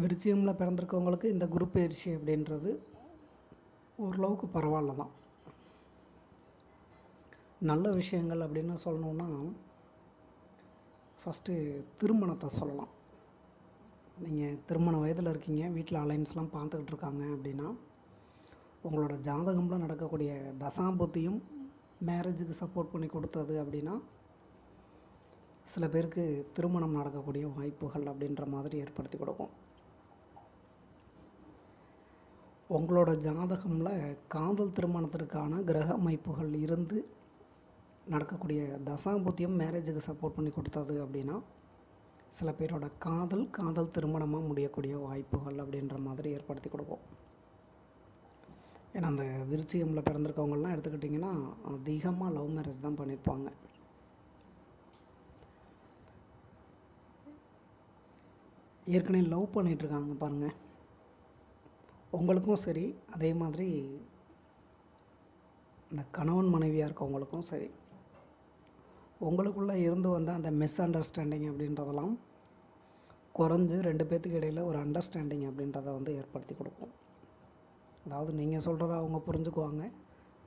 விருச்சிகமில் பிறந்திருக்கவங்களுக்கு இந்த குரு பயிற்சி அப்படின்றது ஓரளவுக்கு பரவாயில்ல தான். நல்ல விஷயங்கள் அப்படின்னு சொல்லணுன்னா ஃபஸ்ட்டு திருமணத்தை சொல்லலாம். நீங்கள் திருமண வயதில் இருக்கீங்க வீட்டில் அலைன்ஸ்லாம் பார்த்துக்கிட்டு இருக்காங்க அப்படின்னா உங்களோட ஜாதகமில் நடக்கக்கூடிய தசாபத்தியும் மேரேஜுக்கு சப்போர்ட் பண்ணி கொடுத்தது அப்படின்னா சில பேருக்கு திருமணம் நடக்கக்கூடிய வாய்ப்புகள் அப்படின்ற மாதிரி ஏற்படுத்தி கொடுக்கும். உங்களோட ஜாதகமில் காதல் திருமணத்திற்கான கிரக அமைப்புகள் இருந்து நடக்கக்கூடிய தசாபுத்தியம் மேரேஜுக்கு சப்போர்ட் பண்ணி கொடுத்தது அப்படின்னா சில பேரோட காதல் காதல் திருமணமாக முடியக்கூடிய வாய்ப்புகள் அப்படின்ற மாதிரி ஏற்படுத்தி கொடுப்போம் ஏன்னா அந்த விருச்சிகமில் பிறந்திருக்கவங்கலாம் எடுத்துக்கிட்டிங்கன்னா அதிகமாக லவ் மேரேஜ் தான் பண்ணியிருப்பாங்க. ஏற்கனவே லவ் பண்ணிகிட்ருக்காங்க பாருங்கள் உங்களுக்கும் சரி அதே மாதிரி இந்த கணவன் மனைவியாக இருக்கவங்களுக்கும் சரி உங்களுக்குள்ளே இருந்து வந்த அந்த மிஸ் அண்டர்ஸ்டாண்டிங் அப்படின்றதெல்லாம் குறைஞ்சு ரெண்டு பேர்த்துக்கு இடையில் ஒரு அண்டர்ஸ்டாண்டிங் அப்படின்றத வந்து ஏற்படுத்தி கொடுக்கும். அதாவது நீங்கள் சொல்கிறத அவங்க புரிஞ்சுக்குவாங்க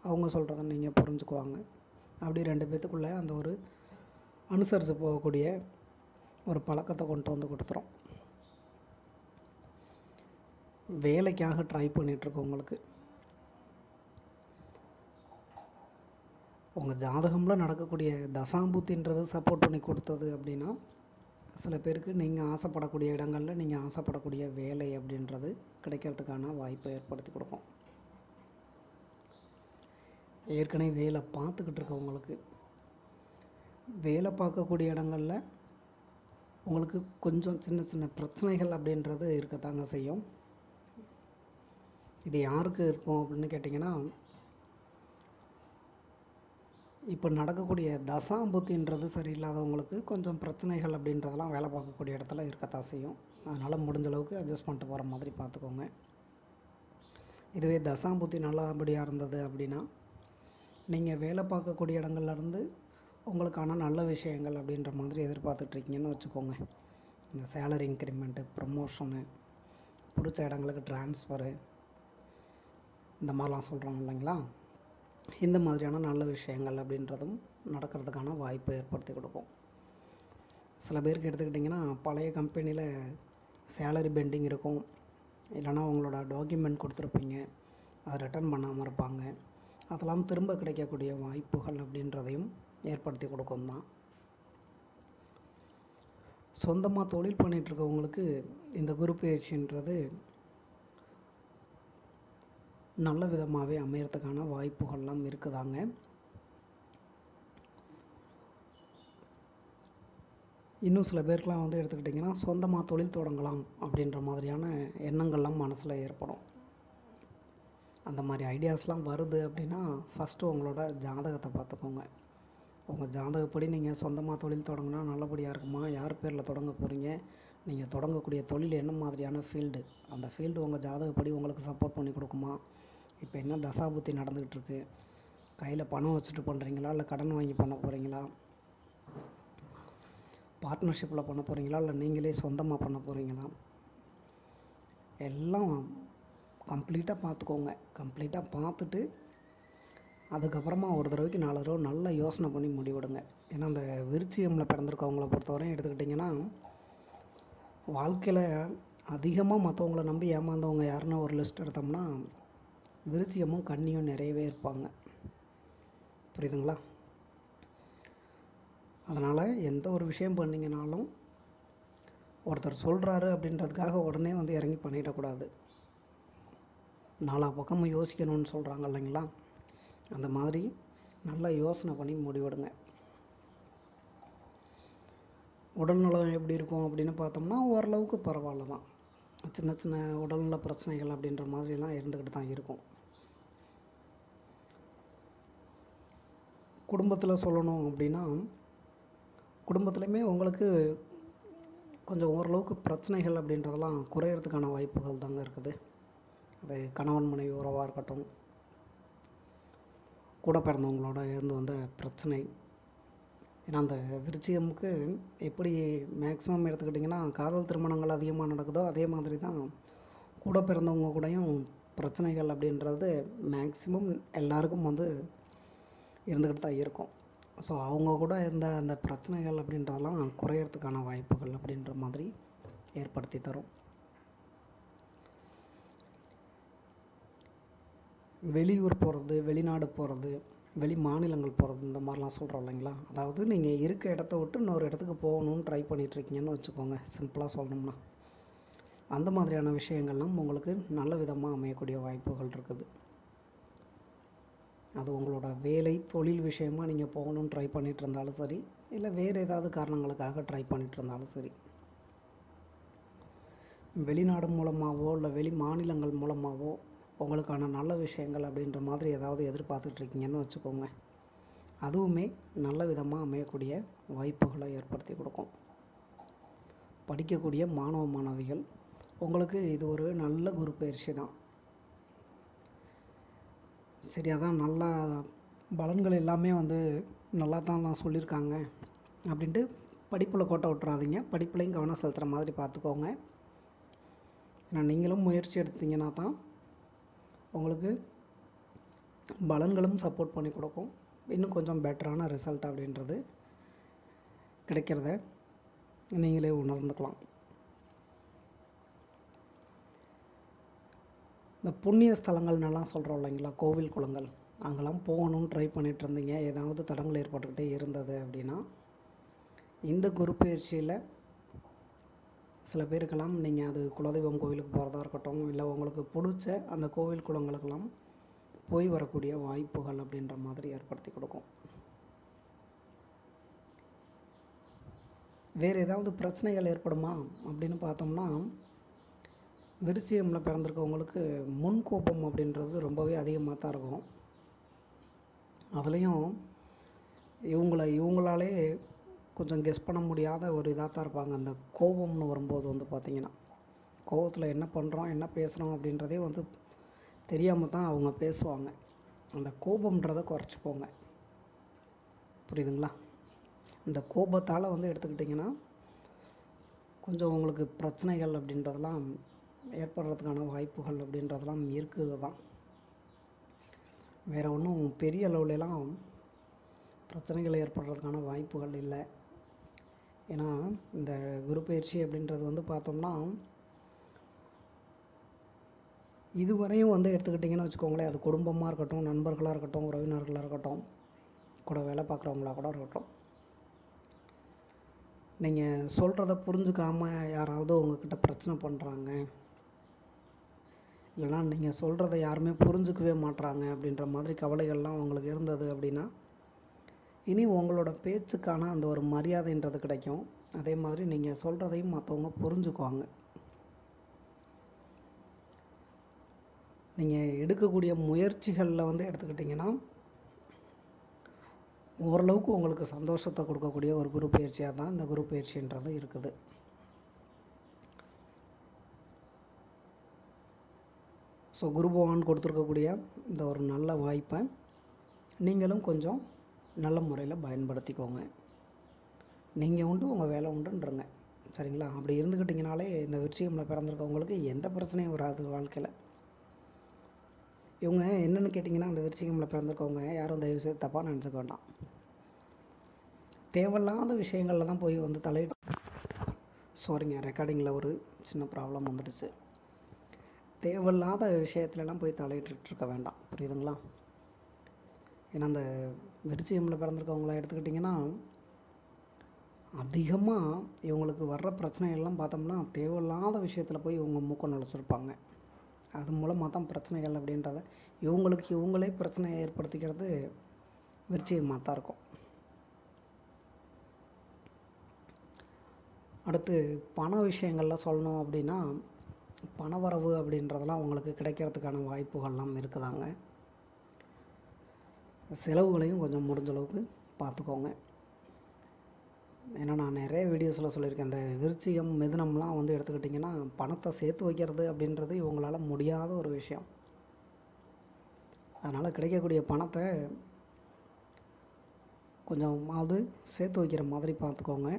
அவங்க சொல்கிறத நீங்கள் புரிஞ்சுக்குவாங்க. அப்படி ரெண்டு பேர்த்துக்குள்ளே அந்த ஒரு அனுசரித்து போகக்கூடிய ஒரு பழக்கத்தை கொண்டு வந்து கொடுத்துரும். வேலைக்காக ட்ரை பண்ணிகிட்ருக்கவங்களுக்கு உங்கள் ஜாதகமில் நடக்கக்கூடிய தசாம்பூத்தின்றது சப்போர்ட் பண்ணி கொடுத்தது அப்படின்னா சில பேருக்கு நீங்கள் ஆசைப்படக்கூடிய இடங்களில் நீங்கள் ஆசைப்படக்கூடிய வேலை அப்படின்றது கிடைக்கிறதுக்கான வாய்ப்பை ஏற்படுத்தி கொடுக்கும். ஏற்கனவே வேலை பார்த்துக்கிட்டு இருக்கவங்களுக்கு வேலை பார்க்கக்கூடிய இடங்களில் உங்களுக்கு கொஞ்சம் சின்ன சின்ன பிரச்சனைகள் அப்படின்றது இருக்கத்தாங்க செய்யும். இது யாருக்கு இருக்கும் அப்படின்னு கேட்டிங்கன்னா இப்போ நடக்கக்கூடிய தசாம்புத்தின்றது சரியில்லாதவங்களுக்கு கொஞ்சம் பிரச்சனைகள் அப்படின்றதெல்லாம் வேலை பார்க்கக்கூடிய இடத்துல இருக்கத்தான் செய்யும். அதனால் முடிஞ்ச அளவுக்கு அட்ஜஸ்ட் பண்ணிட்டு போகிற மாதிரி பார்த்துக்கோங்க. இதுவே தசாம்புத்தி நல்லபடியாக இருந்தது அப்படின்னா நீங்கள் வேலை பார்க்கக்கூடிய இடங்கள்லேருந்து உங்களுக்கான நல்ல விஷயங்கள் அப்படின்ற மாதிரி எதிர்பார்த்துட்ருக்கீங்கன்னு வச்சுக்கோங்க. இந்த சேலரி இன்க்ரிமெண்ட்டு ப்ரமோஷனு பிடிச்ச இடங்களுக்கு ட்ரான்ஸ்ஃபரு இந்த மாதிரிலாம் சொல்கிறாங்க இல்லைங்களா? இந்த மாதிரியான நல்ல விஷயங்கள் அப்படின்றதும் நடக்கிறதுக்கான வாய்ப்பை ஏற்படுத்தி கொடுக்கும். சில பேருக்கு எடுத்துக்கிட்டிங்கன்னா பழைய கம்பெனியில் சேலரி பெண்டிங் இருக்கும். இல்லைனா உங்களோட டாக்குமெண்ட் கொடுத்துருப்பீங்க. அதை ரிட்டர்ன் பண்ணாமல் இருப்பாங்க. அதெல்லாம் திரும்ப கிடைக்கக்கூடிய வாய்ப்புகள் அப்படின்றதையும் ஏற்படுத்தி கொடுக்கும் தான். சொந்தமாக தொழில் பண்ணிகிட்ருக்கவங்களுக்கு இந்த குரு பயிற்சின்றது நல்ல விதமாகவே அமையறதுக்கான வாய்ப்புகள்லாம் இருக்குதாங்க. இன்னும் சில பேருக்குலாம் வந்து எடுத்துக்கிட்டிங்கன்னா சொந்தமாக தொழில் தொடங்கலாம் அப்படின்ற மாதிரியான எண்ணங்கள்லாம் மனசில் ஏற்படும். அந்த மாதிரி ஐடியாஸ்லாம் வருது அப்படின்னா ஃபஸ்ட்டு உங்களோட ஜாதகத்தை பார்த்துக்கோங்க. உங்கள் ஜாதகப்படி நீங்கள் சொந்தமாக தொழில் தொடங்கினா நல்லபடியாக இருக்குமா? யார் பேரில் தொடங்க போகிறீங்க நீங்கள் தொடங்கக்கூடிய தொழில் என்ன மாதிரியான ஃபீல்டு அந்த ஃபீல்டு உங்கள் ஜாதகப்படி உங்களுக்கு சப்போர்ட் பண்ணி கொடுக்குமா? இப்போ என்ன தசாபுத்தி நடந்துக்கிட்டு இருக்கு கையில் பணம் வச்சுட்டு பண்ணுறீங்களா இல்லை கடன் வாங்கி பண்ண போகிறீங்களா பார்ட்னர்ஷிப்பில் பண்ண போகிறீங்களா இல்லை நீங்களே சொந்தமாக பண்ண போகிறீங்களா எல்லாம் கம்ப்ளீட்டாக பார்த்துக்கோங்க. கம்ப்ளீட்டாக பார்த்துட்டு அதுக்கப்புறமா ஒரு தடவைக்கு நாலு தடவை நல்லா யோசனை பண்ணி முடிவெடுங்க. ஏன்னா அந்த விருச்சியமில் பிறந்திருக்கவங்கள பொறுத்தவரையும் எடுத்துக்கிட்டிங்கன்னா வாழ்க்கையில் அதிகமாக மற்றவங்கள நம்பி ஏமாந்தவங்க யாருன்னா ஒரு லிஸ்ட் எடுத்தோம்னா விருச்சியமும் கன்னியும் நிறையவே இருப்பாங்க. புரியுதுங்களா? அதனால் எந்த ஒரு விஷயம் பண்ணிங்கனாலும் ஒருத்தர் சொல்கிறாரு அப்படின்றதுக்காக உடனே வந்து இறங்கி பண்ணிடக்கூடாது. நாலா பக்கமும் யோசிக்கணும்னு சொல்கிறாங்க இல்லைங்களா? அந்த மாதிரி நல்லா யோசனை பண்ணி முடிவெடுங்க. உடல்நலம் எப்படி இருக்கும் அப்படின்னு பார்த்தோம்னா ஓரளவுக்கு பரவாயில்ல தான். சின்ன சின்ன உடல்நல பிரச்சனைகள் அப்படின்ற மாதிரிலாம் இருந்துக்கிட்டு தான் இருக்கும். குடும்பத்தில் சொல்லணும் அப்படின்னா குடும்பத்துலேயுமே உங்களுக்கு கொஞ்சம் ஓரளவுக்கு பிரச்சனைகள் அப்படின்றதெல்லாம் குறையிறதுக்கான வாய்ப்புகள் தாங்க இருக்குது. அது கணவன் மனைவி உறவாக இருக்கட்டும் கூட பிறந்தவங்களோட இருந்து வந்த பிரச்சனை ஏன்னா அந்த விருச்சிகமுக்கு எப்படி மேக்ஸிமம் எடுத்துக்கிட்டிங்கன்னா காதல் திருமணங்கள் அதிகமாக நடக்குதோ அதே மாதிரி தான் கூட பிறந்தவங்க கூடயும் பிரச்சனைகள் அப்படின்றது மேக்ஸிமம் எல்லாருக்கும் வந்து இருந்துக்கிட்டு தான் இருக்கும். ஸோ அவங்க கூட இருந்த அந்த பிரச்சனைகள் அப்படின்றதெல்லாம் குறையறதுக்கான வாய்ப்புகள் அப்படின்ற மாதிரி ஏற்படுத்தி தரும். வெளியூர் போகிறது வெளிநாடு போகிறது வெளி மாநிலங்கள் போகிறது இந்த மாதிரிலாம் சொல்கிறோம் இல்லைங்களா? அதாவது நீங்கள் இருக்க இடத்த விட்டு இன்னொரு இடத்துக்கு போகணுன்னு ட்ரை பண்ணிகிட்ருக்கீங்கன்னு வச்சுக்கோங்க. சிம்பிளாக சொல்லணும்னா. அந்த மாதிரியான விஷயங்கள்லாம் உங்களுக்கு நல்ல விதமாக அமையக்கூடிய வாய்ப்புகள் இருக்குது. அது உங்களோட வேலை தொழில் விஷயமாக நீங்கள் போகணுன்னு ட்ரை பண்ணிகிட்டு இருந்தாலும் சரி இல்லை வேறு ஏதாவது காரணங்களுக்காக ட்ரை பண்ணிகிட்டு இருந்தாலும் சரி. வெளிநாடு மூலமாகவோ இல்லை வெளி மாநிலங்கள் மூலமாகவோ உங்களுக்கான நல்ல விஷயங்கள் அப்படின்ற மாதிரி ஏதாவது எதிர்பார்த்துட்ருக்கீங்கன்னு வச்சுக்கோங்க. அதுவுமே நல்ல விதமாக அமையக்கூடிய வாய்ப்புகளை ஏற்படுத்தி கொடுக்கும். படிக்கக்கூடிய மாணவ மாணவிகள் உங்களுக்கு இது ஒரு நல்ல குரு பயிற்சி தான். சரி அதான் நல்லா பலன்கள் எல்லாமே வந்து நல்லா தான் நான் சொல்லியிருக்காங்க அப்படின்ட்டு படிப்பில் கோட்டை விட்டுறாதீங்க. படிப்புலையும் கவனம் செலுத்துகிற மாதிரி பார்த்துக்கோங்க. ஏன்னா நீங்களும் முயற்சி எடுத்தீங்கன்னா தான் உங்களுக்கு பலன்களும் சப்போர்ட் பண்ணி கொடுக்கும். இன்னும் கொஞ்சம் பெட்டரான ரிசல்ட் அப்படின்றது கிடைக்கிறத நீங்களே உணர்ந்துக்கலாம். இந்த புண்ணிய ஸ்தலங்கள்னெல்லாம் சொல்கிறோம் இல்லைங்களா? கோவில் குளங்கள். அங்கெல்லாம் போகணும்னு ட்ரை பண்ணிகிட்டு இருந்தீங்க. ஏதாவது தடங்கள் ஏற்பட்டுக்கிட்டே இருந்தது அப்படின்னா இந்த குரு பயிற்சியில் சில பேருக்கெல்லாம் நீங்கள் அது குலதெய்வம் கோவிலுக்கு போகிறதா இருக்கட்டும் இல்லை உங்களுக்கு பிடிச்ச அந்த கோவில் குளங்களுக்கெல்லாம் போய் வரக்கூடிய வாய்ப்புகள் அப்படின்ற மாதிரி ஏற்படுத்தி கொடுக்கும். வேறு ஏதாவது பிரச்சனைகள் ஏற்படுமா அப்படின்னு பார்த்தோம்னா விருச்சியமில் பிறந்திருக்கவங்களுக்கு முன்கோபம் அப்படின்றது ரொம்பவே அதிகமாக தான் இருக்கும். அதுலேயும் இவங்களை இவங்களாலே கொஞ்சம் கெஸ் பண்ண முடியாத ஒரு இதாக தான் இருப்பாங்க. அந்த கோபம்னு வரும்போது வந்து பார்த்திங்கன்னா கோபத்தில் என்ன பண்ணுறோம் என்ன பேசுகிறோம் அப்படின்றதே வந்து தெரியாமல் தான் அவங்க பேசுவாங்க. அந்த கோபம்ன்றதை குறைச்சிப்போங்க புரியுதுங்களா? இந்த கோபத்தால் வந்து எடுத்துக்கிட்டிங்கன்னா கொஞ்சம் உங்களுக்கு பிரச்சனைகள் அப்படின்றதெல்லாம் ஏற்படுறதுக்கான வாய்ப்புகள் அப்படின்றதெல்லாம் இருக்குது தான். வேறு ஒன்றும் பெரிய அளவுலலாம் பிரச்சனைகள் ஏற்படுறதுக்கான வாய்ப்புகள் இல்லை. ஏன்னா இந்த குரு பயிற்சி அப்படின்றது வந்து பார்த்தோம்னா இதுவரையும் வந்து எடுத்துக்கிட்டிங்கன்னு வச்சுக்கோங்களேன் அது குடும்பமாக இருக்கட்டும் நண்பர்களாக இருக்கட்டும் உறவினர்களாக இருக்கட்டும் கூட வேலை பார்க்குறவங்களா கூட இருக்கட்டும். நீங்கள் சொல்கிறத புரிஞ்சுக்காமல் யாராவது உங்ககிட்ட பிரச்சனை பண்ணுறாங்க இல்லைனா நீங்கள் சொல்கிறத யாருமே புரிஞ்சுக்கவே மாட்றாங்க அப்படின்ற மாதிரி கவலைகள்லாம் அவங்களுக்கு இருந்தது அப்படின்னா இனி உங்களோட பேச்சுக்கான அந்த ஒரு மரியாதைன்றது கிடைக்கும். அதே மாதிரி நீங்கள் சொல்கிறதையும் மற்றவங்க புரிஞ்சுக்குவாங்க. நீங்கள் எடுக்கக்கூடிய முயற்சிகளில் வந்து எடுத்துக்கிட்டிங்கன்னா ஓரளவுக்கு உங்களுக்கு சந்தோஷத்தை கொடுக்கக்கூடிய ஒரு குரு பயிற்சியாக தான் இந்த குரு பயிற்சின்றது இருக்குது. ஸோ குரு பகவான் கொடுத்துருக்கக்கூடிய இந்த ஒரு நல்ல வாய்ப்பை நீங்களும் கொஞ்சம் நல்ல முறையில் பயன்படுத்திக்கோங்க. நீங்கள் உண்டு உங்கள் வேலை உண்டுன்றங்க. சரிங்களா? அப்படி இருந்துக்கிட்டிங்கனாலே இந்த விருச்சிகமில் பிறந்திருக்கவங்களுக்கு எந்த பிரச்சனையும் வராது வாழ்க்கையில். இவங்க என்னென்னு கேட்டிங்கன்னா அந்த விருச்சிகமில் பிறந்திருக்கவங்க யாரும் தயவு செய்து தப்பாக நினச்சிக்க வேண்டாம். தேவையில்லாத விஷயங்களில் தான் போய் வந்து தலை சாரிங்க ரெக்கார்டிங்கில் ஒரு சின்ன ப்ராப்ளம் வந்துடுச்சு. தேவையில்லாத விஷயத்துலலாம் போய் தலையிட்டு இருக்க வேண்டாம். புரியுதுங்களா? ஏன்னா அந்த விருச்சிகமில் பிறந்திருக்கவங்கள எடுத்துக்கிட்டிங்கன்னா அதிகமாக இவங்களுக்கு வர்ற பிரச்சனைகள்லாம் பார்த்தோம்னா தேவையில்லாத விஷயத்தில் போய் இவங்க மூக்கம் நுழைச்சிருப்பாங்க. அது மூலமாக தான் பிரச்சனைகள் அப்படின்றத இவங்களுக்கு இவங்களே பிரச்சனையை ஏற்படுத்திக்கிறது விருச்சிகமாக தான் இருக்கும். அடுத்து பண விஷயங்களில் சொல்லணும் அப்படின்னா பணவரவு அப்படின்றதெல்லாம் அவங்களுக்கு கிடைக்கிறதுக்கான வாய்ப்புகள்லாம் இருக்குதாங்க. செலவுகளையும் கொஞ்சம் முடிஞ்ச அளவுக்கு பார்த்துக்கோங்க. ஏன்னா நான் நிறைய வீடியோஸில் சொல்லியிருக்கேன். இந்த விருச்சிகம் மிதுனம்லாம் வந்து எடுத்துக்கிட்டிங்கன்னா பணத்தை சேர்த்து வைக்கிறது அப்படின்றது இவங்களால் முடியாத ஒரு விஷயம். அதனால் கிடைக்கக்கூடிய பணத்தை கொஞ்சமாவது சேர்த்து வைக்கிற மாதிரி பார்த்துக்கோங்க.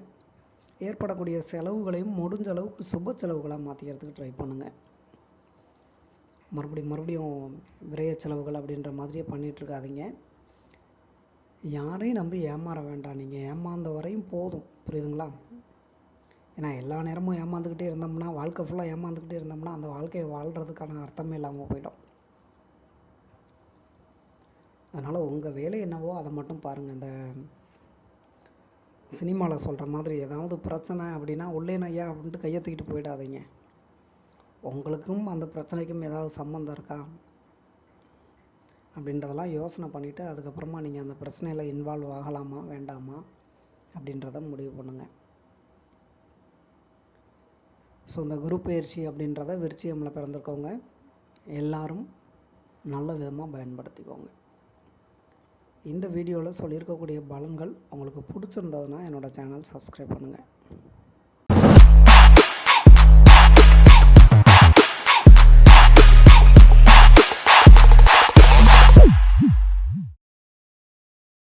ஏற்படக்கூடிய செலவுகளையும் முடிஞ்ச அளவுக்கு சுப செலவுகளாக மாற்றிக்கிறதுக்கு ட்ரை பண்ணுங்கள் மறுபடியும் மறுபடியும் விரைய செலவுகள் அப்படின்ற மாதிரியே பண்ணிகிட்ருக்காதீங்க யாரையும் நம்பி ஏமாற வேண்டாம். நீங்கள் ஏமாந்த வரையும் போதும். புரியுதுங்களா? ஏன்னா எல்லா நேரமும் ஏமாந்துக்கிட்டே இருந்தோம்னா வாழ்க்கை ஃபுல்லாக ஏமாந்துக்கிட்டே இருந்தோம்னா அந்த வாழ்க்கையை வாழ்கிறதுக்கான அர்த்தமே இல்லாமல் போயிடும். அதனால் உங்கள் வேலை என்னவோ அதை மட்டும் பாருங்கள் இந்த சினிமாவில் சொல்கிற மாதிரி ஏதாவது பிரச்சனை அப்படின்னா உள்ளே நையா அப்படின்ட்டு கையை தூக்கிட்டு போயிடாதீங்க. உங்களுக்கும் அந்த பிரச்சனைக்கும் ஏதாவது சம்மந்தம் இருக்கா? அப்படின்றதெல்லாம் யோசனை பண்ணிவிட்டு அதுக்கப்புறமா நீங்கள் அந்த பிரச்சனையில் இன்வால்வ் ஆகலாமா வேண்டாமா அப்படின்றத முடிவு பண்ணுங்கள் ஸோ இந்த குரு பயிற்சி அப்படின்றத விருச்சியமில் பிறந்திருக்கவங்க எல்லாரும் நல்ல விதமாக பயன்படுத்திக்கோங்க. இந்த வீடியோவில் சொல்லியிருக்கக்கூடிய பலன்கள் உங்களுக்கு பிடிச்சிருந்ததுன்னா என்னோடய சேனல் சப்ஸ்கிரைப் பண்ணுங்கள்